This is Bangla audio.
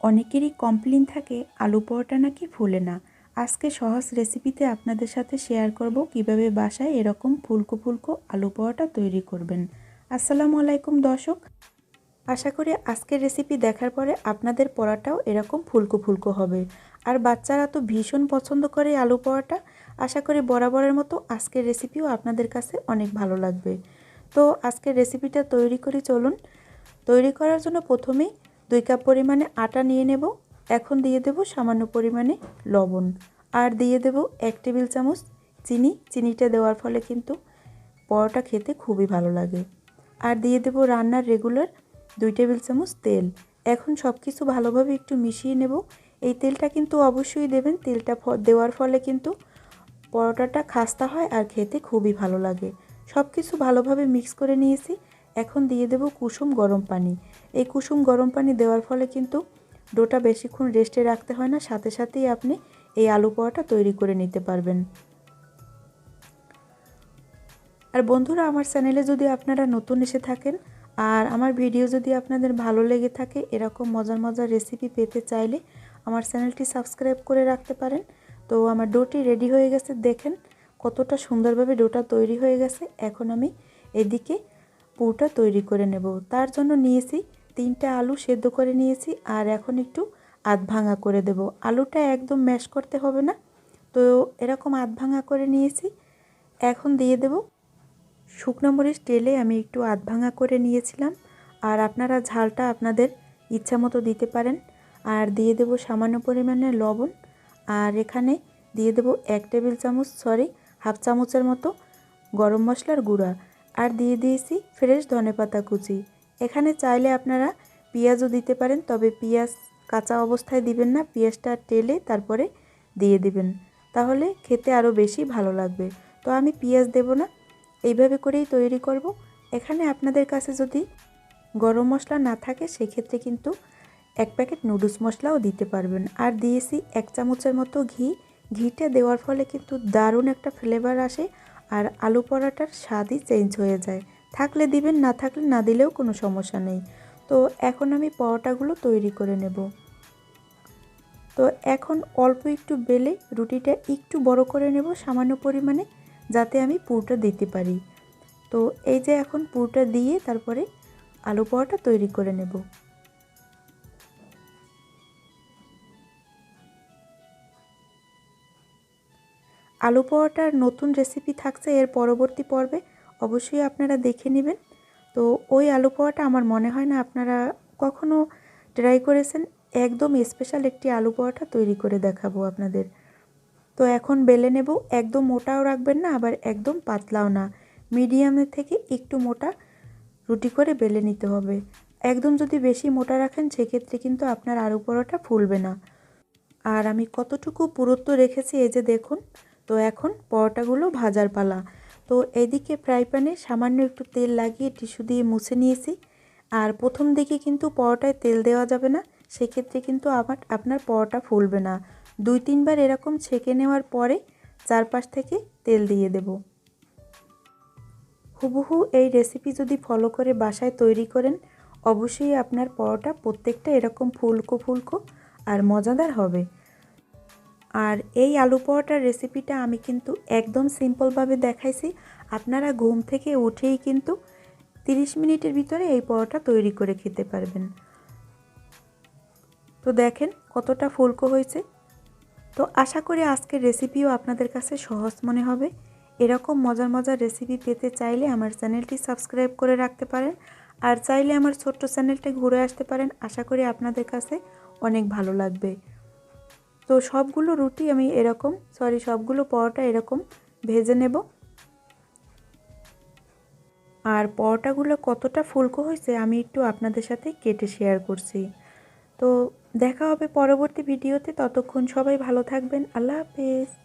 অনেকেরই কমপ্লেন থাকে, আলু পরোটা নাকি ফুলে না। আজকে সহজ রেসিপিতে আপনাদের সাথে শেয়ার করব কীভাবে বাসায় এরকম ফুলকো ফুলকো আলু পরোটা তৈরি করবেন। আসসালামু আলাইকুম দর্শক। আশা করি আজকের রেসিপি দেখার পরে আপনাদের পরোটাও এরকম ফুলকো ফুলকো হবে। আর বাচ্চারা তো ভীষণ পছন্দ করে আলু পরোটা। আশা করি বরাবরের মতো আজকের রেসিপিও আপনাদের কাছে অনেক ভালো লাগবে। তো আজকের রেসিপিটা তৈরি করে চলুন। তৈরি করার জন্য প্রথমেই দুই কাপ পরিমাণে আটা নিয়ে নেব। এখন দিয়ে দেব সামান্য পরিমাণে লবণ। আর দিয়ে দেব এক টেবিল চামচ চিনি। চিনিটা দেওয়ার ফলে কিন্তু পরোটা খেতে খুবই ভালো লাগে। আর দিয়ে দেব রান্নার রেগুলার দুই টেবিল চামচ তেল। এখন সব কিছু ভালোভাবে একটু মিশিয়ে নেব। এই তেলটা কিন্তু অবশ্যই দেবেন। তেলটা দেওয়ার ফলে কিন্তু পরোটাটা খাস্তা হয় আর খেতে খুবই ভালো লাগে। সব কিছু ভালোভাবে মিক্স করে নিয়েছি। এখন দিয়ে দেব কুসুম গরম পানি। এই কুসুম গরম পানি দেওয়ার ফলে কিন্তু ডোটা বেশিক্ষণ রেস্টে রাখতে হয় না, সাথে সাথেই আপনি এই আলু পোয়াটা তৈরি করে নিতে পারবেন। আর বন্ধুরা, আমার চ্যানেলে যদি আপনারা নতুন এসে থাকেন আর আমার ভিডিও যদি আপনাদের ভালো লেগে থাকে, এরকম মজার মজার রেসিপি পেতে চাইলে আমার চ্যানেলটি সাবস্ক্রাইব করে রাখতে পারেন। তো আমার ডোটি রেডি হয়ে গেছে, দেখেন কতটা সুন্দরভাবে ডোটা তৈরি হয়ে গেছে। এখন আমি এদিকে পুরটা তৈরি করে নেব। তার জন্য নিয়েছি তিনটা আলু সেদ্ধ করে নিয়েছি আর এখন একটু আধ ভাঙা করে দেব। আলুটা একদম ম্যাশ করতে হবে না। তো এরকম আধ ভাঙা করে নিয়েছি। এখন দিয়ে দেব। শুকনো মরিচ তেলে আমি একটু আধ ভাঙা করে নিয়েছিলাম। আর আপনারা ঝালটা আপনাদের ইচ্ছা মতো দিতে পারেন। আর দিয়ে দেব সামান্য পরিমাণে লবণ। আর এখানে দিয়ে দেব এক টেবিল চামচ, সরি, হাফ চামচের মতো গরম মশলার গুঁড়া। আর দিয়ে দিয়েছি ফ্রেশ ধনেপাতা কুচি। এখানে চাইলে আপনারা পেঁয়াজও দিতে পারেন, তবে পেঁয়াজ কাঁচা অবস্থায় দিবেন না, পেঁয়াজটা টেলে তারপরে দিয়ে দিবেন। তাহলে খেতে আরও বেশি ভালো লাগবে। তো আমি পেঁয়াজ দেব না, এইভাবে করেই তৈরি করব। এখানে আপনাদের কাছে যদি গরম মশলা না থাকে, সেক্ষেত্রে কিন্তু এক প্যাকেট নুডলস মশলাও দিতে পারবেন। আর দিয়েছি এক চামচের মতো ঘি। ঘিটা দেওয়ার ফলে কিন্তু দারুণ একটা ফ্লেভার আসে আর আলু পরাটার স্বাদই চেঞ্জ হয়ে যায়। থাকলে দিবেন, না থাকলে না দিলেও কোনো সমস্যা নেই। তো এখন আমি পরোটাগুলো তৈরি করে নেব। তো এখন অল্প একটু বেলে রুটিটা একটু বড় করে নেব সামান্য পরিমাণে যাতে আমি পুরটা দিতে পারি। তো এই যে এখন পুরটা দিয়ে তারপরে আলু পরোটা তৈরি করে নেব। আলু পরোটার নতুন রেসিপি থাকছে এর পরবর্তী পর্বে, অবশ্যই আপনারা দেখে নেবেন। তো ওই আলু পোয়াটা আমার মনে হয় না আপনারা কখনো ট্রাই করেছেন, একদম স্পেশাল একটি আলু পরোটা তৈরি করে দেখাবো আপনাদের। তো এখন বেলে নেব, একদম মোটাও রাখবেন না, আবার একদম পাতলাও না। মিডিয়ামের থেকে একটু মোটা রুটি করে বেলে নিতে হবে। একদম যদি বেশি মোটা রাখেন, সেক্ষেত্রে কিন্তু আপনার আলু পরোটা ফুলবে না। আর আমি কতটুকু পুরুত্ব রেখেছি, এই যে দেখুন তো এখন পরোটাগুলো ভাজার পালা। তো এদিকে ফ্রাই প্যানে সামান্য একটু তেল লাগিয়ে টিস্যু দিয়ে মুছে নিয়েছি। আর প্রথম দিকে কিন্তু পরোটায় তেল দেওয়া যাবে না, সেক্ষেত্রে কিন্তু আবার আপনার পরোটা ফুলবে না। দুই তিনবার এরকম ছেঁকে নেওয়ার পরে চারপাশ থেকে তেল দিয়ে দেব। হুবহু এই রেসিপি যদি ফলো করে বাসায় তৈরি করেন, অবশ্যই আপনার পরোটা প্রত্যেকটা এরকম ফুলকো ফুলকো আর মজাদার হবে। আর এই আলু পরোটার রেসিপিটা আমি কিন্তু একদম সিম্পলভাবে দেখাইছি। আপনারা ঘুম থেকে উঠেই কিন্তু 30 মিনিটের ভিতরে এই পরোটা তৈরি করে খেতে পারবেন। তো দেখেন কতটা ফুলকো হয়েছে। তো আশা করি আজকের রেসিপিও আপনাদের কাছে সহজ মনে হবে। এরকম মজার মজার রেসিপি পেতে চাইলে আমার চ্যানেলটি সাবস্ক্রাইব করে রাখতে পারেন। আর চাইলে আমার ছোট্ট চ্যানেলটা ঘুরে আসতে পারেন। আশা করি আপনাদের কাছে অনেক ভালো লাগবে। তো সবগুলো রুটি আমি এরকম সরি সবগুলো পরোটা এরকম ভেজে নেব। আর পরোটাগুলো কতটা ফুলকো হয়েছে আমি একটু আপনাদের সাথে কেটে শেয়ার করছি। তো দেখা হবে পরবর্তী ভিডিওতে ততক্ষণ সবাই ভালো থাকবেন, আল্লাহ হাফেজ।